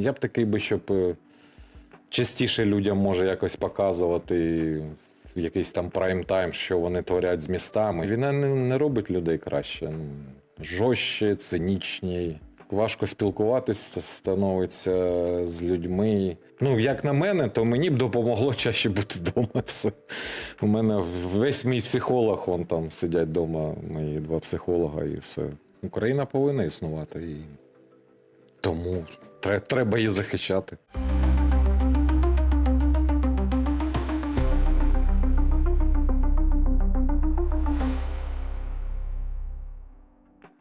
Я б такий би, щоб е, частіше людям може якось показувати якийсь там прайм-тайм, що вони творять з містами. Війна не, не робить людей краще. Жорстче, цинічні. Важко спілкуватися становиться з людьми. Ну, як на мене, то мені б допомогло чаще бути вдома. Все. У мене весь мій психолог, вон там сидять вдома, мої два психолога, і все. Україна повинна існувати. І тому треба її захищати.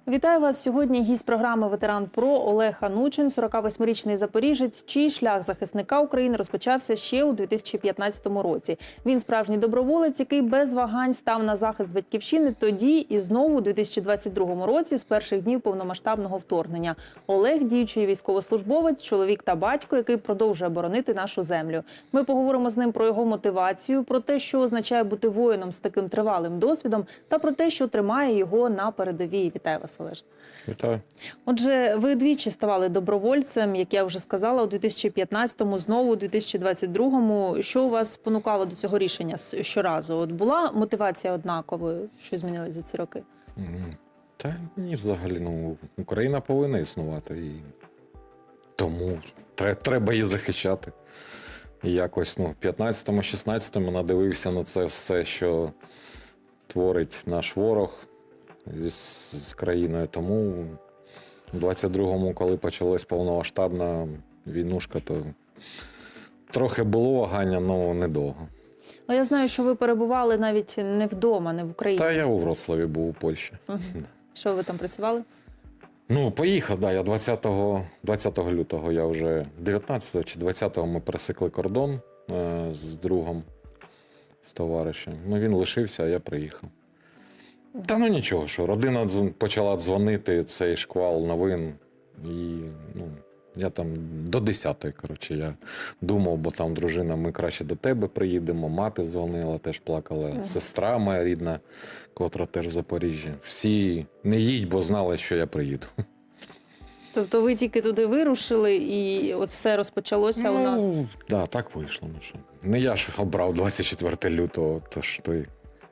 Вітаю вас сьогодні. Гість програми Ветеран ПРО Олег Анучин, 48-річний запоріжець, чий шлях захисника України розпочався ще у 2015 році. Він справжній доброволець, який без вагань став на захист батьківщини тоді і знову у 2022 році, з перших днів повномасштабного вторгнення. Олег, діючий військовослужбовець, чоловік та батько, який продовжує боронити нашу землю. Ми поговоримо з ним про його мотивацію, про те, що означає бути воїном з таким тривалим досвідом, та про те, що тримає його на передовій. Вітаю вас, Олеж. Вітаю. Отже, ви двічі ставали добровольцем, як я вже сказала, у 2015-му, знову у 2022-му. Що у вас спонукало до цього рішення щоразу? От була мотивація однаковою, що змінилось за ці роки? Та ні, взагалі, ну, Україна повинна існувати. І тому треба її захищати. І якось ну, в 15-му, 16-му надивився на це все, що творить наш ворог зі, з країною. Тому в 22-му, коли почалась повномасштабна війнушка, то трохи було вагання, але недовго. Ну, я знаю, що ви перебували навіть не вдома, не в Україні. Та я у Вроцлаві був у Польщі. Що ви там працювали? Ну, поїхав, да. Я 20, 20 лютого я вже 19 чи 20-го ми пересекли кордон е, з другом, з товаришем. Ну, він лишився, а я приїхав. Та ну нічого, що родина дзвон- почала дзвонити, цей шквал новин. І ну, я там до 10-ї, коротше, я думав, бо там дружина, ми краще до тебе приїдемо. Мати дзвонила, теж плакала. Мгм. Сестра моя рідна, котра теж в Запоріжжі. Всі не їдь, бо знали, що я приїду. Тобто ви тільки туди вирушили, і от все розпочалося у нас. Ну, да, так вийшло. Ну що. Не я ж обрав 24 лютого, тож то й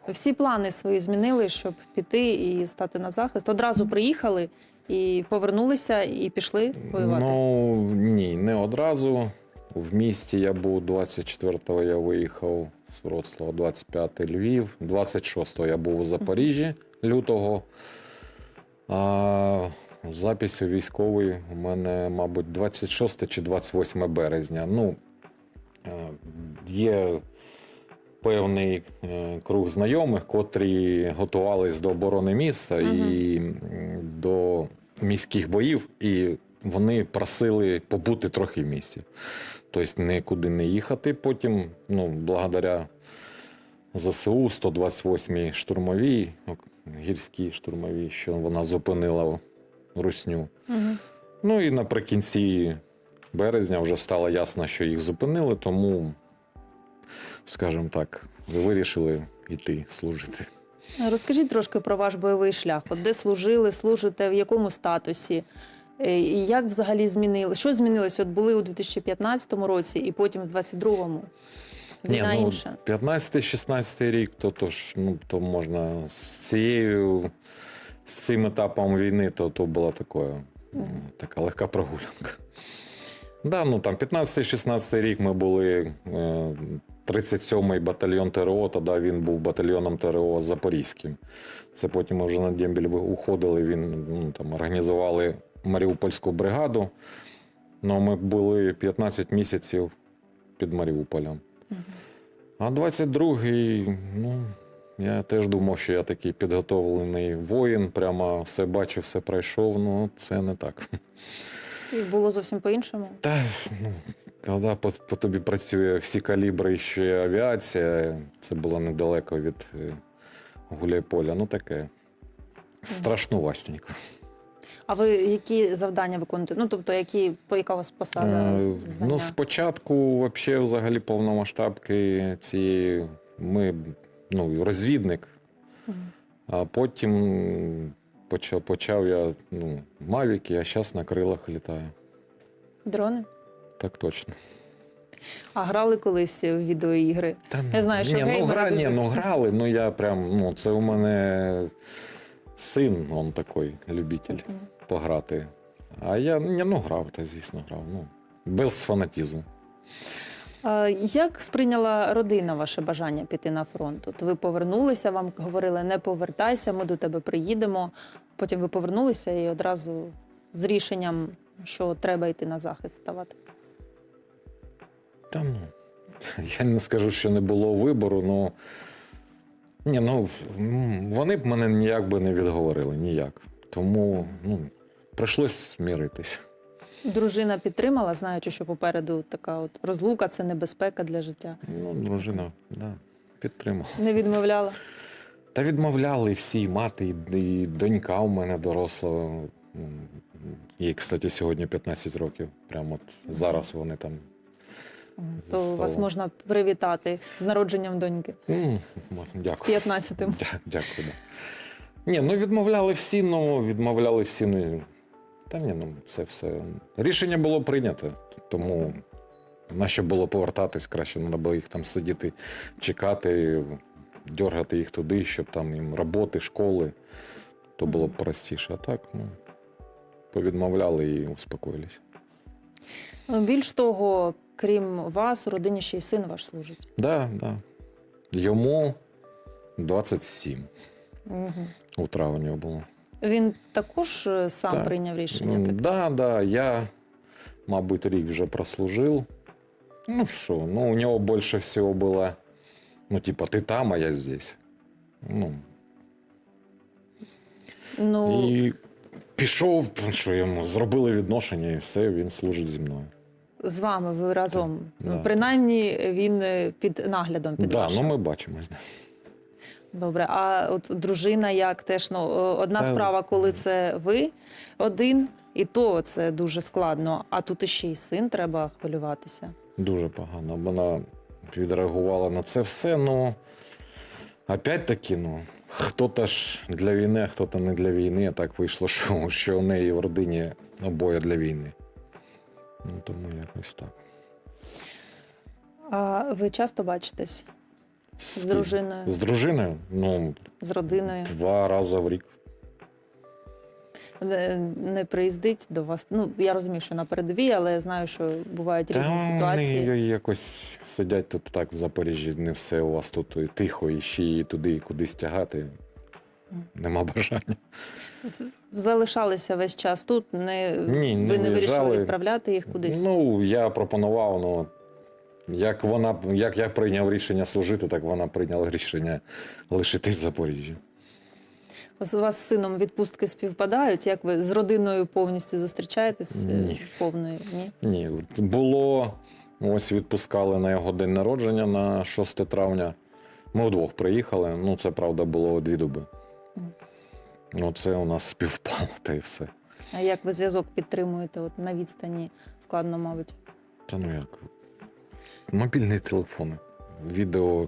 Всі плани свої змінили, щоб піти і стати на захист. Одразу приїхали і повернулися, і пішли воювати. Ну ні, не одразу. В місті я був 24-го, я виїхав з Вроцлава, 25 Львів, 26-го я був у Запоріжжі лютого. А запис у військовий у мене, мабуть, 26 чи 28 березня. Ну, е, є певний е, круг знайомих, котрі готувались до оборони міста і до міських боїв, і вони просили побути трохи в місті. Тобто нікуди не їхати потім. Ну, благодаря ЗСУ 128-й штурмовій, гірській штурмовій, що вона зупинила русню. Угу. Ну і наприкінці березня вже стало ясно, що їх зупинили, тому, скажімо так, ви вирішили йти служити. Розкажіть трошки про ваш бойовий шлях. От де служили, служите, в якому статусі? Е, І як взагалі змінили? Що змінилося? От були у 2015 році і потім в 22-му. Війна ну, інша. 15-16 рік, то, то ж, ну, то можна з цією, з цим етапом війни, то, то була така, м, така легка прогулянка. Да, ну там 15-16 рік ми були е, 37-й батальйон ТРО, тоді він був батальйоном ТРО Запорізьким. Це потім ми вже на Дембіль уходили, він ну, там організували Маріупольську бригаду. Ну, ми були 15 місяців під Маріуполем. А 22-й, ну, я теж думав, що я такий підготовлений воїн, прямо все бачив, все пройшов. Ну, це не так. І було зовсім по-іншому. Та ну, коли по, по тобі працює всі калібри і ще й авіація, це було недалеко від е, Гуляйполя. Ну таке страшнувастенько. А ви які завдання виконуєте? Ну тобто, які по яка у вас посада Е, звання? Ну, спочатку, вообще, взагалі, повномасштабки цієї ми ну, розвідник, а потім почав, почав я ну, мавіки, а зараз на крилах літаю. Дрони? так точно. А грали колись в відеоігри? Та, Я знаю, що ну, гра, дуже- ні, ну грали, ну я прям, ну це у мене син, он такий любитель пограти. А я ні, ну грав, та звісно, грав. Ну, без фанатізму. Як сприйняла родина ваше бажання піти на фронт? От ви повернулися, вам говорили, не повертайся, ми до тебе приїдемо. Потім ви повернулися і одразу з рішенням, що треба йти на захист ставати. Та ну, я не скажу, що не було вибору, ну. Ні, ну вони б мене ніяк би не відговорили, ніяк. Тому ну, прийшлось смиритись. Дружина підтримала, знаючи, що попереду така от розлука це небезпека для життя. Ну, дружина, да, підтримала. Не відмовляла. Та відмовляли всі, і мати, і, і донька у мене доросла. Їй, кстати, сьогодні 15 років. Прямо от зараз вони там. То вас можна привітати з народженням доньки М, з 15-тим. Дя- Дякую. Да. Ні, ну відмовляли всі, ну відмовляли всі. Ну, та ні, ну це все. Рішення було прийнято, тому на що було повертатись, краще треба було їх там сидіти, чекати, дергати їх туди, щоб там їм роботи, школи, то було б простіше. А так, ну, повідмовляли і успокоїлись. Ну, Більш того, крім вас, у родині ще й син ваш служить. Да, да. Йому 27 Угу. у травні було. Він також е, сам Так. прийняв рішення. Ну, Так? Да, да, я, мабуть, рік вже прослужив. Ну що, ну у нього більше всього було, ну, типа, ти там, а я здесь. Ну, Ну, і пішов, що йому зробили відношення, і все, він служить зі мною. з вами ви разом. Так, Ну, да. Принаймні він е, під наглядом під да, вашим. ну ми бачимось. Добре, а от дружина як теж ну одна Та- справа, коли це ви один, і то це дуже складно. А тут іще й син треба хвилюватися. Дуже погано. Вона відреагувала на це все. Ну, опять-таки, ну, хто-то ж для війни, а хто-то не для війни. А так вийшло, що, що у неї в родині обоє для війни. Ну, тому якось так. А ви часто бачитесь з дружиною, З дружиною? Ну, з родиною? два рази в рік. Не, не приїздить до вас. Ну я розумію, що на передовій, але я знаю, що бувають різні ситуації. вони якось сидять тут так в Запоріжжі, не все у вас тут і тихо, і ще її туди і кудись тягати. Нема бажання. Залишалися весь час тут. Не Ні, ви не вирішили відправляти їх кудись. Ну, я пропонував, ну як вона, як я прийняв рішення служити, так вона прийняла рішення лишитись в Запоріжжі. У вас з сином відпустки співпадають? Як ви з родиною повністю зустрічаєтесь? е, Ні. Повною? Ні? Ні, було. Ось відпускали на його день народження на 6 травня. Ми вдвох приїхали. Ну, це правда було дві доби. Ну, це у нас співпало, та й все. А як ви зв'язок підтримуєте от на відстані? Складно, мабуть. Та ну як. Мобільні телефони, відео,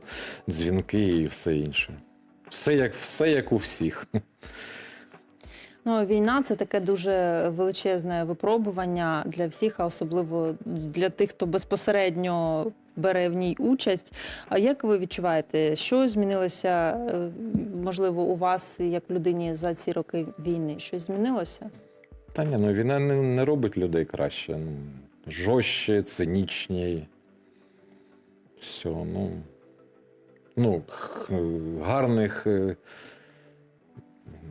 дзвінки і все інше. Все як, все як у всіх. Ну, війна це таке дуже величезне випробування для всіх, а особливо для тих, хто безпосередньо бере в ній участь. А як ви відчуваєте, що змінилося, е, можливо, у вас як людині за ці роки війни? Щось змінилося? Та ні, ну війна не, не робить людей краще. Ну, жорстче, цинічні. Все, ну. Ну, гарних е,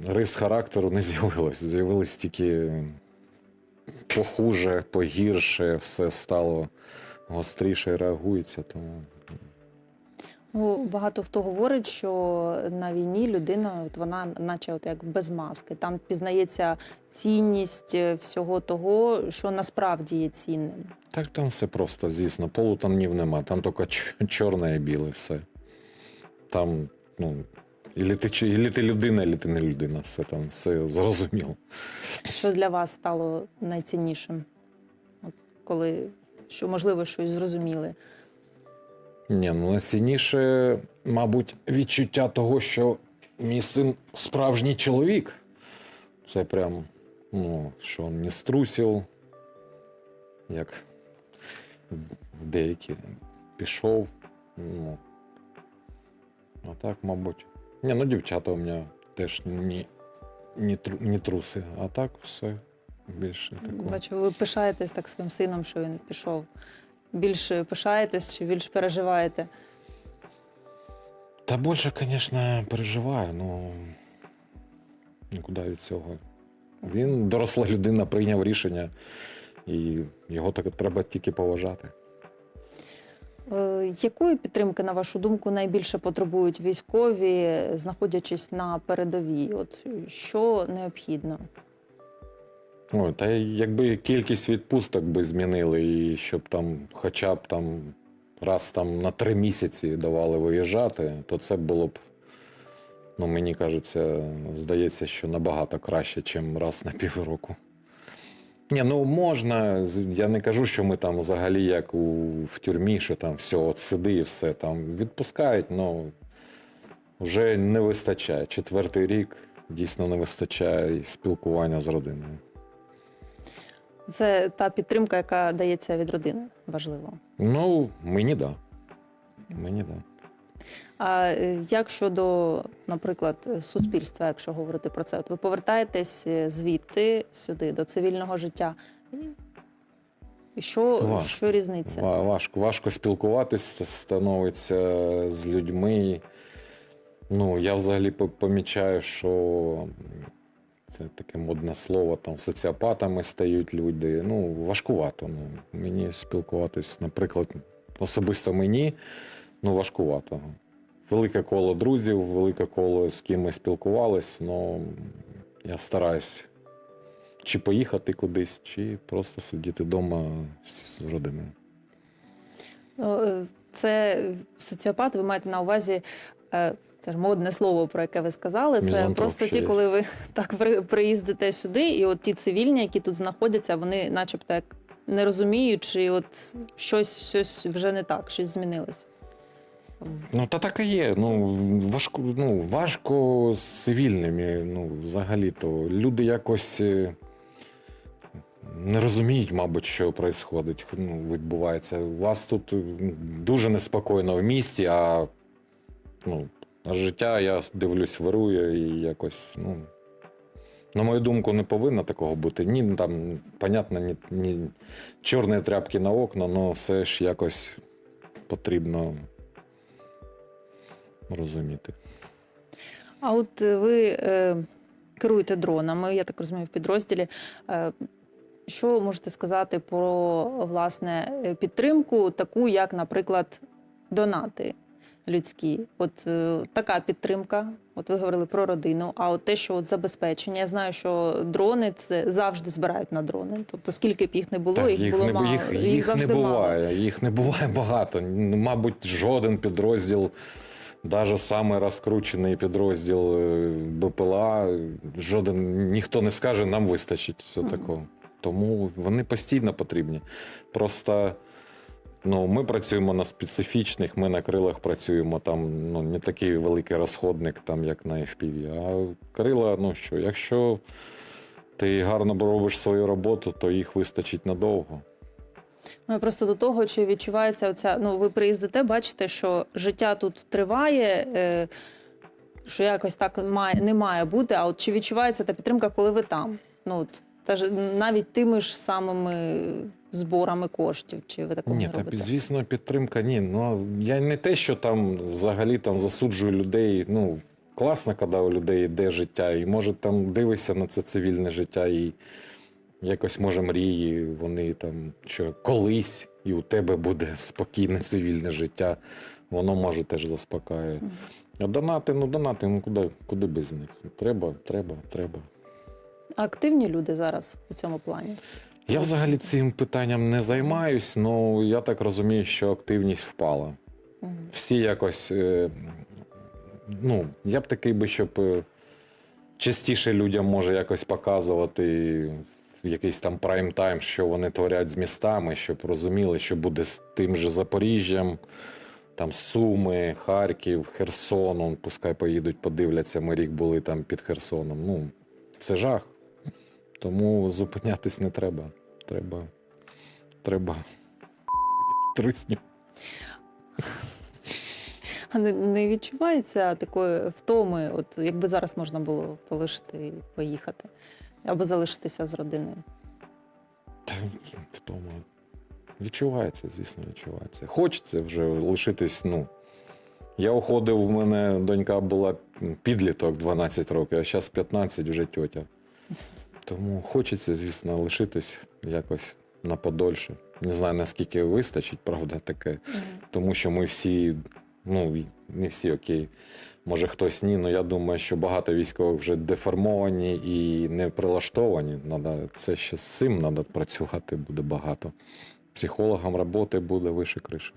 рис характеру не з'явилось. З'явилось тільки похуже, погірше, все стало гостріше реагується. Тому Ну, багато хто говорить, що на війні людина, от вона, наче от як без маски. Там пізнається цінність е, всього того, що насправді є цінним. так там все просто, звісно. Полутонів нема, там тільки чорне і біле все. Там, ну, ілі ти, ілі ти людина, ілі ти не людина. Все там все зрозуміло. Що для вас стало найціннішим? От коли що можливо щось зрозуміли. Ні, ну найцінніше, мабуть, відчуття того, що мій син справжній чоловік. Це прям, ну, що він не струсив, як деякі пішов. Ну, а так, мабуть. Ні, ну дівчата у мене теж ні, тру- ні труси, а так все більше такого. Бачу, ви пишаєтесь так своїм сином, що він пішов. Більше пишаєтесь чи більш переживаєте? Та більше, звісно, переживаю, ну нікуди від цього. Він доросла людина, прийняв рішення, і його так треба тільки поважати. Е, Якої підтримки, на вашу думку, найбільше потребують військові, знаходячись на передовій? От що необхідно? Ой, та якби кількість відпусток би змінили, і щоб там хоча б там раз там на три місяці давали виїжджати, то це було б, ну мені кажеться, здається, що набагато краще, ніж раз на півроку. Ні, ну можна, я не кажу, що ми там взагалі як у, в тюрмі, що там все, от сиди і все там відпускають, ну вже не вистачає. Четвертий рік дійсно не вистачає спілкування з родиною. Це та підтримка, яка дається від родини, важливо. Ну, мені да. Мені да. А е, як щодо, наприклад, суспільства, якщо говорити про це, от ви повертаєтесь е, звідти сюди, до цивільного життя. І що, Важко. що різниця? Ва- Важко, важко спілкуватися становиться з людьми. Ну, я взагалі по- помічаю, що це таке модне слово, там соціопатами стають люди. Ну, важкувато. Ну, мені спілкуватись, наприклад, особисто мені, ну, важкувато. Велике коло друзів, велике коло з ким ми спілкувались, ну я стараюсь чи поїхати кудись, чи просто сидіти вдома з родиною. Ну, е, Це соціопат, ви маєте на увазі. Це ж модне слово, про яке ви сказали. Це Мізантроп просто ті, коли ви так приїздите сюди, і от ті цивільні, які тут знаходяться, вони, начебто, як не розуміють, чи от щось, щось вже не так, щось змінилось. Ну, та так і є. Ну, важко, ну, важко з цивільними. Ну, взагалі-то люди якось е, не розуміють, мабуть, що відбувається, ну, відбувається. У вас тут дуже неспокійно в місті, а ну, а життя, я дивлюсь, вирує і якось, ну. На мою думку, не повинно такого бути. Ні, ну, там, понятно, ні, ні чорні тряпки на окна, але все ж якось потрібно розуміти. А от ви е, керуєте дронами, я так розумію, в підрозділі. Е, що можете сказати про власне підтримку, таку, як, наприклад, донати людські? От е, така підтримка. От ви говорили про родину, а от те, що от забезпечення, я знаю, що дрони це завжди збирають на дрони. Тобто, скільки б їх не було, Так, їх, їх, було не, мало. їх, їх не завжди мало. буває. Їх не буває багато. Мабуть, жоден підрозділ, навіть саме розкручений підрозділ е, БПЛА, жоден ніхто не скаже, нам вистачить все такого. Тому вони постійно потрібні. Просто ну, ми працюємо на специфічних, ми на крилах працюємо. Там ну, не такий великий розходник, там, як на FPV. А крила, ну що, якщо ти гарно робиш свою роботу, то їх вистачить надовго. Ну, просто до того, чи відчувається оця. Ну, ви приїздите, бачите, що життя тут триває, е, що якось так має, не має бути. А от чи відчувається та підтримка, коли ви там? Ну, от, та ж, навіть тими ж самими зборами коштів, чи ви такого Ні, не та робите? звісно, підтримка. Ні, ну я не те, що там взагалі там засуджую людей. Ну класно, коли у людей йде життя, і може там дивишся на це цивільне життя, і якось може мрії, вони там що колись і у тебе буде спокійне цивільне життя. Воно може теж заспокаює. А донати, ну донати, ну куди, куди без них? Треба, треба, треба. Активні люди зараз у цьому плані. Я взагалі цим питанням не займаюсь, але я так розумію, що активність впала. Мгм. Всі якось. е, Ну, я б такий би, щоб е, частіше людям може якось показувати якийсь там прайм-тайм, що вони творять з містами, щоб розуміли, що буде з тим же Запоріжжям, там Суми, Харків, Херсоном. Пускай поїдуть, подивляться. Ми рік були там під Херсоном. Ну, це жах. Тому зупинятись не треба. Треба, треба Трусні. А не, не відчувається такої втоми, от якби зараз можна було полишити і поїхати, або залишитися з родиною. Та втома. Відчувається, звісно, відчувається. Хочеться вже лишитись. Ну. Я уходив, у мене донька була підліток 12 років, а зараз 15 вже тьотя. Тому хочеться, звісно, лишитись якось на подольше. Не знаю, наскільки вистачить, правда, таке. Тому що ми всі, ну, не всі окей. Може хтось ні, але я думаю, що багато військових вже деформовані і не прилаштовані. Надо, це ще з цим треба працювати буде багато. Психологам роботи буде вище криші.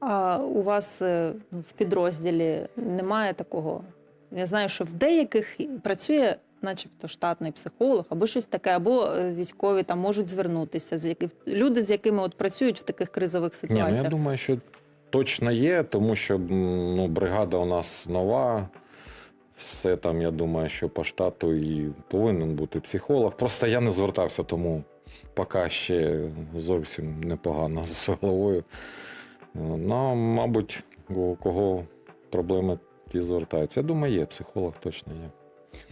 А у вас е, в підрозділі немає такого. Я знаю, що в деяких працює, начебто, штатний психолог або щось таке, або е, військові там можуть звернутися. З які... Люди, з якими от працюють в таких кризових Ні, ну, ситуаціях. я думаю, що точно є, тому що ну, бригада у нас нова. Все там, я думаю, що по штату і повинен бути психолог. Просто я не звертався, тому поки ще зовсім непогано з головою. Ну, мабуть, у кого проблеми ті звертаються. Я думаю, є психолог, точно є.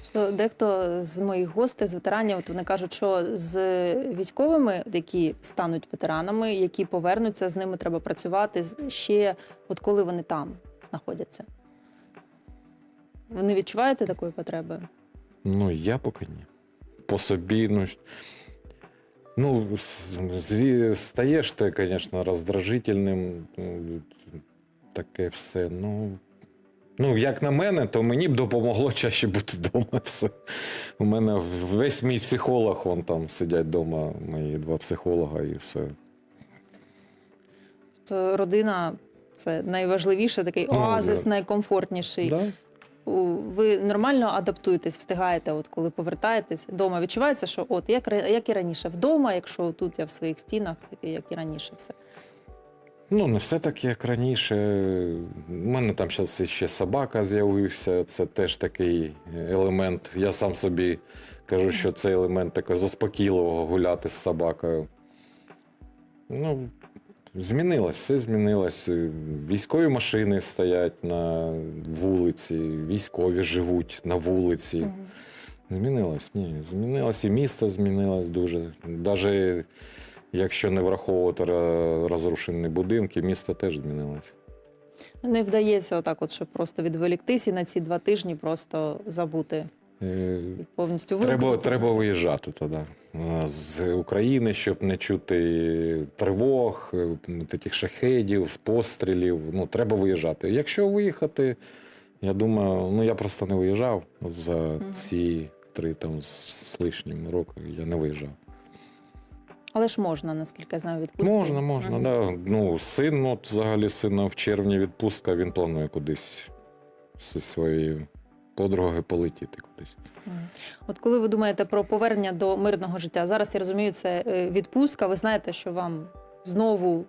Що дехто з моїх гостей, з ветеранів, от вони кажуть, що з військовими, які стануть ветеранами, які повернуться, з ними треба працювати ще, от коли вони там знаходяться. Ви не відчуваєте такої потреби? Ну, я поки ні. По собі, ну. Ну, стаєш ти, звісно, роздражительним. Таке все. Ну, ну, як на мене, то мені б допомогло чаще бути вдома. Все. У мене весь мій психолог, вон там сидять вдома, мої два психолога і все. То родина це найважливіше, такий Ну, оазис, да. найкомфортніший. Да? Ви нормально адаптуєтесь, встигаєте, от коли повертаєтесь вдома. Відчувається, що от як, як і раніше вдома, якщо тут я в своїх стінах, як і раніше все. Ну, не все так, як раніше. У мене там зараз ще собака з'явився. Це теж такий елемент. Я сам собі кажу, що це елемент такого заспокійливого гуляти з собакою. Ну, змінилось, все змінилось. Військові машини стоять на вулиці, військові живуть на вулиці. Змінилось, ні. Змінилось і місто змінилось дуже. Навіть якщо не враховувати розрушені будинки, місто теж змінилось. Не вдається отак, от, щоб просто відволіктись і на ці два тижні просто забути Е, і повністю Треба, вимкнути. треба виїжджати тоді е, з України, щоб не чути тривог, е, таких шахедів, пострілів. Ну, треба виїжджати. Якщо виїхати, я думаю, ну я просто не виїжджав за ці три там з, лишнім роки. Я не виїжджав. Але ж можна, наскільки я знаю, відпустити. Можна, можна, Мгм. да. Ну, син, от взагалі сина в червні відпустка, він планує кудись зі своєю подругою полетіти кудись. От коли ви думаєте про повернення до мирного життя, зараз я розумію, це е, відпустка. Ви знаєте, що вам знову.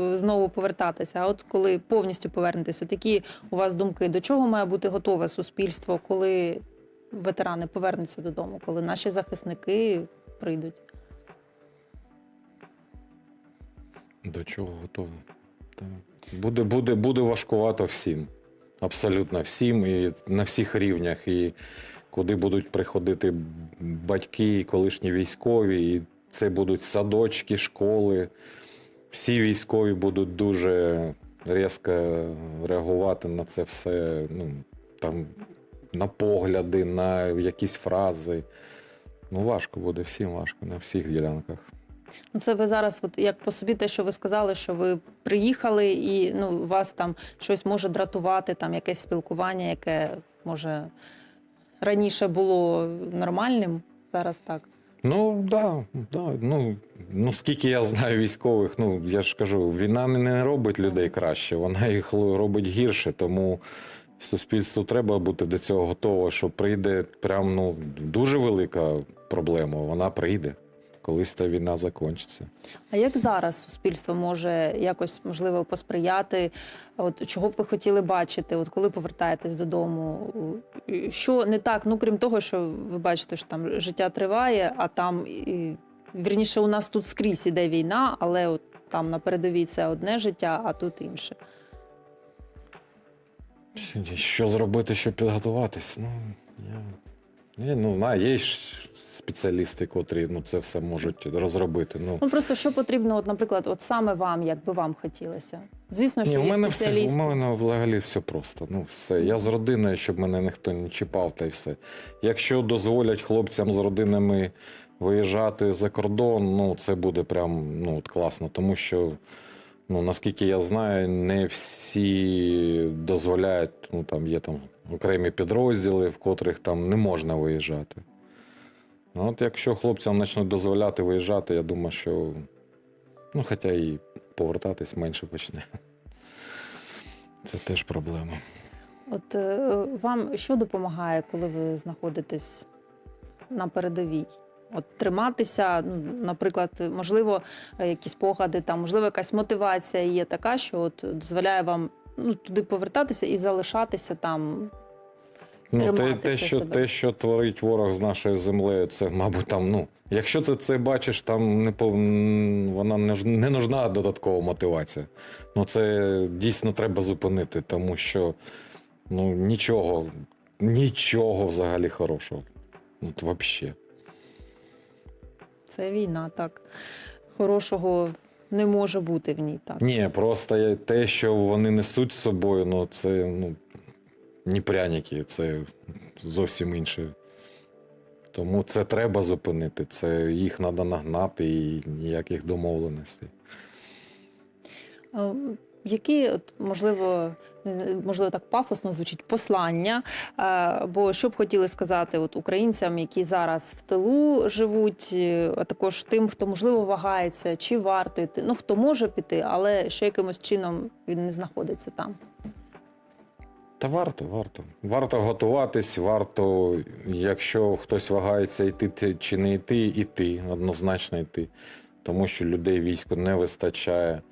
е, Знову повертатися. А от коли повністю повернетесь, от які у вас думки, до чого має бути готове суспільство, коли ветерани повернуться додому, коли наші захисники прийдуть? До чого готово? Та Буде, буде, буде важкувато всім. Абсолютно всім, і на всіх рівнях. І куди будуть приходити батьки, колишні військові, і це будуть садочки, школи. Всі військові будуть дуже різко реагувати на це все. Ну, там, на погляди, на якісь фрази. Ну, важко буде, всім важко, на всіх ділянках. Ну, це ви зараз, от як по собі, те, що ви сказали, що ви приїхали, і ну вас там щось може дратувати, там якесь спілкування, яке може раніше було нормальним, зараз так. Ну да, да. Ну, ну скільки я знаю військових, ну я ж кажу, війна не- не робить людей краще, вона їх робить гірше. Тому суспільству треба бути до цього готово, що прийде прям ну дуже велика проблема. Вона прийде. Колись та війна закінчиться. А як зараз суспільство може якось можливо посприяти? От чого б ви хотіли бачити, от коли повертаєтесь додому? Що не так? Ну крім того, що ви бачите, що там життя триває, а там і, вірніше у нас тут скрізь іде війна, але от там на передовій це одне життя, а тут інше. Що зробити, щоб підготуватись? Ну, я, я не знаю. Є ж спеціалісти, котрі ну, це все можуть розробити. Ну, Ну просто що потрібно, от, наприклад, от саме вам, як би вам хотілося? Звісно, що Ні, у є мене все, у спеціалісти. мене взагалі все просто. Ну, все. Я з родиною, щоб мене ніхто не чіпав, та й все. Якщо дозволять хлопцям з родинами виїжджати за кордон, ну це буде прям ну, от класно, тому що. Ну, наскільки я знаю, не всі дозволяють, ну там є там окремі підрозділи, в котрих там не можна виїжджати. Ну, От якщо хлопцям почнуть дозволяти виїжджати, я думаю, що ну, хоча і повертатись менше почне. Це теж проблема. От е, вам що допомагає, коли ви знаходитесь на передовій? От триматися, ну, наприклад, можливо, е, якісь погляди, там, можливо, якась мотивація є така, що от дозволяє вам ну, туди повертатися і залишатися там. Ну, те, те, що, себе. те, що творить ворог з нашою землею, це, мабуть, там, ну, якщо ти це бачиш, там не пов... вона не, не нужна додаткова мотивація. Ну, це дійсно треба зупинити, тому що ну, нічого, нічого взагалі хорошого. От, взагалі. Це війна, так. Хорошого не може бути в ній. Так. Ні, просто те, що вони несуть з собою, ну, це ну, не пряники, це зовсім інше. Тому це треба зупинити. Це їх треба нагнати і ніяких домовленостей. Які, от, можливо, можливо, так пафосно звучить послання, бо що б хотіли сказати от українцям, які зараз в тилу живуть, е, а також тим, хто можливо вагається, чи варто йти. Ну хто може піти, але ще якимось чином він не знаходиться там. Та варто, варто. Варто готуватись, варто, якщо хтось вагається йти чи не йти, іти, однозначно йти. Тому що людей війську не вистачає.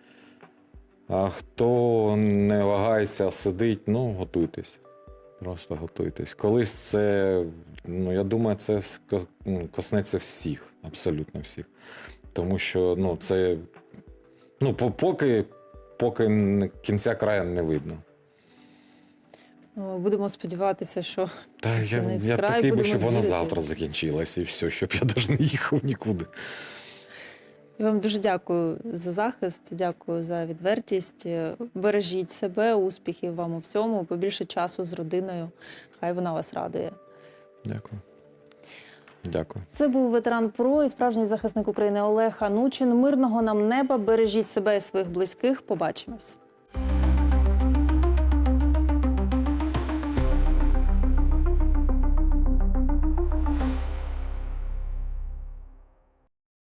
А хто не вагається, а сидить, ну готуйтесь. Просто готуйтесь. Колись це, ну я думаю, це ну, коснеться всіх, абсолютно всіх. Тому що ну, це ну, поки, поки кінця краю не видно. Будемо сподіватися, що Та я, Кінець я краю, такий би, будемо щоб вона вірити. завтра закінчилася і все, щоб я навіть не їхав нікуди. я вам дуже дякую за захист, дякую за відвертість. Бережіть себе, успіхів вам у всьому, побільше часу з родиною. Хай вона вас радує. Дякую. Дякую. Це був ветеран ПРО і справжній захисник України Олег Анучин. Мирного нам неба. Бережіть себе і своїх близьких. Побачимось.